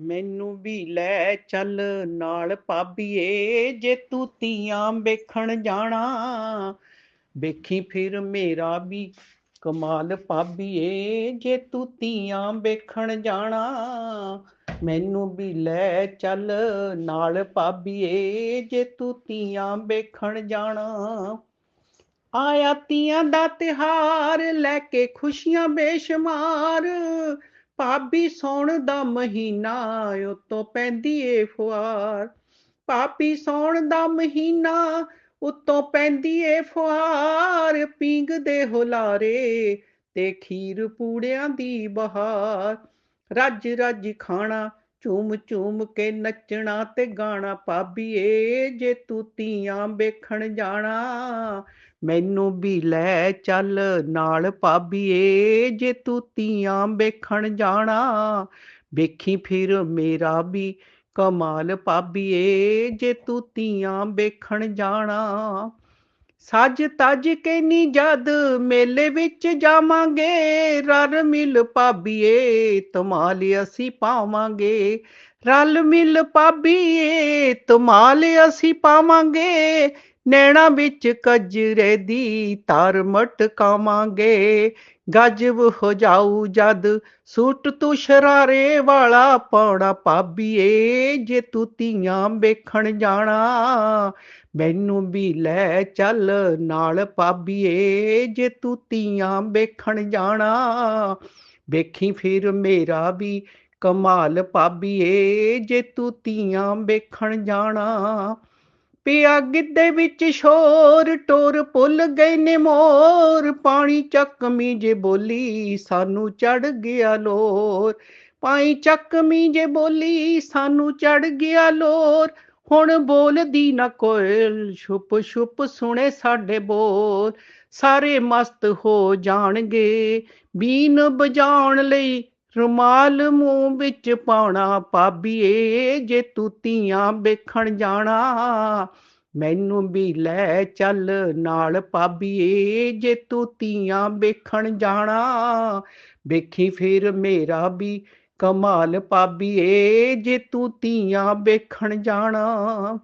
ਮੈਨੂੰ ਵੀ ਲੈ ਚੱਲ ਨਾਲ ਭਾਬੀਏ, ਜੇ ਤੂੰ ਤੀਆਂ ਵੇਖਣ ਜਾਣਾ। ਵੇਖੀ ਫਿਰ ਮੇਰਾ ਵੀ ਕਮਾਲ ਭਾਬੀਏ, ਜੇ ਤੂੰ ਤੀਆਂ ਵੇਖਣ ਜਾਣਾ। ਮੈਨੂੰ ਵੀ ਲੈ ਚੱਲ ਨਾਲ ਭਾਬੀਏ, ਜੇ ਤੂੰ ਤੀਆਂ ਵੇਖਣ ਜਾਣਾ। ਆਇਆ ਤੀਆਂ ਦਾ ਤਿਹਾਰ, ਲੈ ਕੇ ਖੁਸ਼ੀਆਂ ਬੇਸ਼ੁਮਾਰ। ਭਾਬੀ ਸੌਣ ਦਾ ਮਹੀਨਾ ਉਤੋਂ ਪੈਂਦੀ ਏ ਫੁਆਰ ਭਾਬੀ ਸੌਣ ਦਾ ਮਹੀਨਾ ਉਤੋਂ ਪੈਂਦੀ ਏ ਫੁਆਰ ਪਿੰਗ ਦੇ ਹੁਲਾਰੇ ਤੇ ਖੀਰ ਪੂੜਿਆਂ ਦੀ ਬਹਾਰ। ਰੱਜ ਰੱਜ ਖਾਣਾ ਝੂਮ ਝੂਮ ਕੇ ਨੱਚਣਾ ਤੇ ਗਾਣਾ ਭਾਬੀਏ ਜੇ ਤੂੰ ਤੀਆਂ ਵੇਖਣ ਜਾਣਾ, ਮੈਨੂੰ ਵੀ ਲੈ ਚੱਲ ਨਾਲ ਪਾਬੀਏ ਜੇ ਤੂੰ ਤੀਆਂ ਵੇਖਣ ਜਾਣਾ, ਵੇਖੀ ਫਿਰ ਮੇਰਾ ਵੀ ਕਮਾਲ ਪਾਬੀਏ ਜੇ ਤੂੰ ਤੀਆਂ ਵੇਖਣ ਜਾਣਾ। ਸੱਜ ਤੱਜ ਕੇ ਨੀ ਜਦ ਮੇਲੇ ਵਿੱਚ ਜਾਵਾਂਗੇ, ਰਲ ਮਿਲ ਭਾਬੀਏ ਤਮਾਲ ਅਸੀਂ ਪਾਵਾਂਗੇ। ਰਲ ਮਿਲ ਭਾਬੀਏ ਤਮਾਲ ਅਸੀਂ ਪਾਵਾਂਗੇ। ਨੈਣਾ ਵਿੱਚ ਕਜਰੇ ਦੀ ਤਾਰ ਮਟਕਾਵਾਂਗੇ ਗਜਬ ਹੋ ਜਾਊ ਜਦ ਸੂਟ ਤੂੰ ਸ਼ਰਾਰੇ ਵਾਲਾ ਪਾਉਣਾ ਪਾਬੀਏ ਜੇ ਤੂੰ ਤੀਆਂ ਵੇਖਣ ਜਾਣਾ, ਮੈਨੂੰ ਵੀ ਲੈ ਚੱਲ ਨਾਲ ਪਾਬੀਏ ਜੇ ਤੂੰ ਤੀਆਂ ਵੇਖਣ ਜਾਣਾ, ਵੇਖੀ ਫਿਰ ਮੇਰਾ ਵੀ ਕਮਾਲ ਪਾਬੀਏ ਜੇ ਤੂੰ ਤੀਆਂ ਵੇਖਣ ਜਾਣਾ ਪਿਆ ਗਿੱਦੇ ਵਿੱਚ ਸ਼ੋਰ, ਟੋਰ ਭੁੱਲ ਗਏ ਨੇ ਮੋਰ। ਪਾਣੀ ਚੱਕਮੀ ਜੇ ਬੋਲੀ, ਸਾਨੂੰ ਚੜ ਗਿਆ ਲੋਰ। ਪਾਈ ਚੱਕਮੀ ਜੇ ਬੋਲੀ, ਸਾਨੂੰ ਚੜ ਗਿਆ ਲੋਰ। ਹੁਣ ਬੋਲਦੀ ਨਾ ਕੋਇਲ, ਛੁਪ ਛੁਪ ਸੁਣੇ ਸਾਡੇ ਬੋਲ ਸਾਰੇ ਮਸਤ ਹੋ ਜਾਣਗੇ, ਬੀਨ ਬਜਾਉਣ ਲਈ ਰੁਮਾਲ ਮੂੰਹ ਵਿੱਚ ਪਾਉਣਾ ਪਾਬੀਏ ਜੇ ਤੂੰ ਤੀਆਂ ਵੇਖਣ ਜਾਣਾ, ਮੈਨੂੰ ਵੀ ਲੈ ਚੱਲ ਨਾਲ ਪਾਬੀਏ ਜੇ ਤੂੰ ਤੀਆਂ ਵੇਖਣ ਜਾਣਾ, ਵੇਖੀ ਫਿਰ ਮੇਰਾ ਵੀ ਕਮਾਲ ਪਾਬੀਏ ਜੇ ਤੂੰ ਤੀਆਂ ਵੇਖਣ ਜਾਣਾ।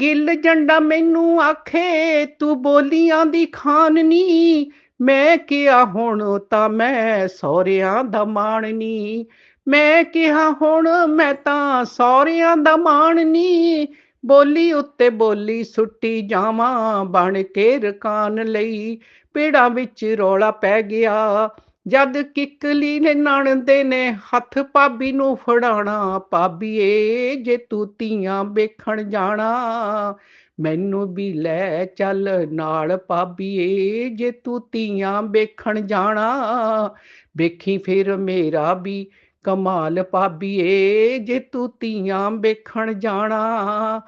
ਗਿੱਲ ਜੰਡਾ ਮੈਨੂੰ ਆਖੇ, ਤੂੰ ਬੋਲੀਆਂ ਦੀ ਖਾਨ ਖਾਨਨੀ ਮੈਂ ਕਿਹਾ ਹੁਣ ਤਾਂ ਮੈਂ ਸੌਰਿਆਂ ਦਾ ਮਾਣਨੀ। ਮੈਂ ਕਿਹਾ ਹੁਣ ਮੈਂ ਤਾਂ ਸੌਰਿਆਂ ਦਾ ਮਾਣਨੀ। ਬੋਲੀ ਉੱਤੇ ਬੋਲੀ ਸੁੱਟੀ ਜਾਵਾਂ ਬਣ ਕੇ ਰਕਾਨ ਲਈ। ਪੇੜਾਂ ਵਿੱਚ ਰੌਲਾ ਪੈ ਗਿਆ। ਜਦ ਕਿਕਲੀ ਨੇ ਨਣਦੇ ਨੇ ਹੱਥ ਭਾਬੀ ਨੂੰ ਫੜਾਣਾ ਭਾਬੀਏ, ਜੇ ਤੂੰ ਤੀਆਂ ਵੇਖਣ ਜਾਣਾ ਮੈਨੂੰ ਵੀ ਲੈ ਚੱਲ ਨਾਲ ਪਾਬੀਏ ਜੇ ਤੂੰ ਤੀਆਂ ਵੇਖਣ ਜਾਣਾ, ਵੇਖੀ ਫਿਰ ਮੇਰਾ ਵੀ ਕਮਾਲ ਭਾਬੀਏ, ਜੇ ਤੂੰ ਤੀਆਂ ਵੇਖਣ ਜਾਣਾ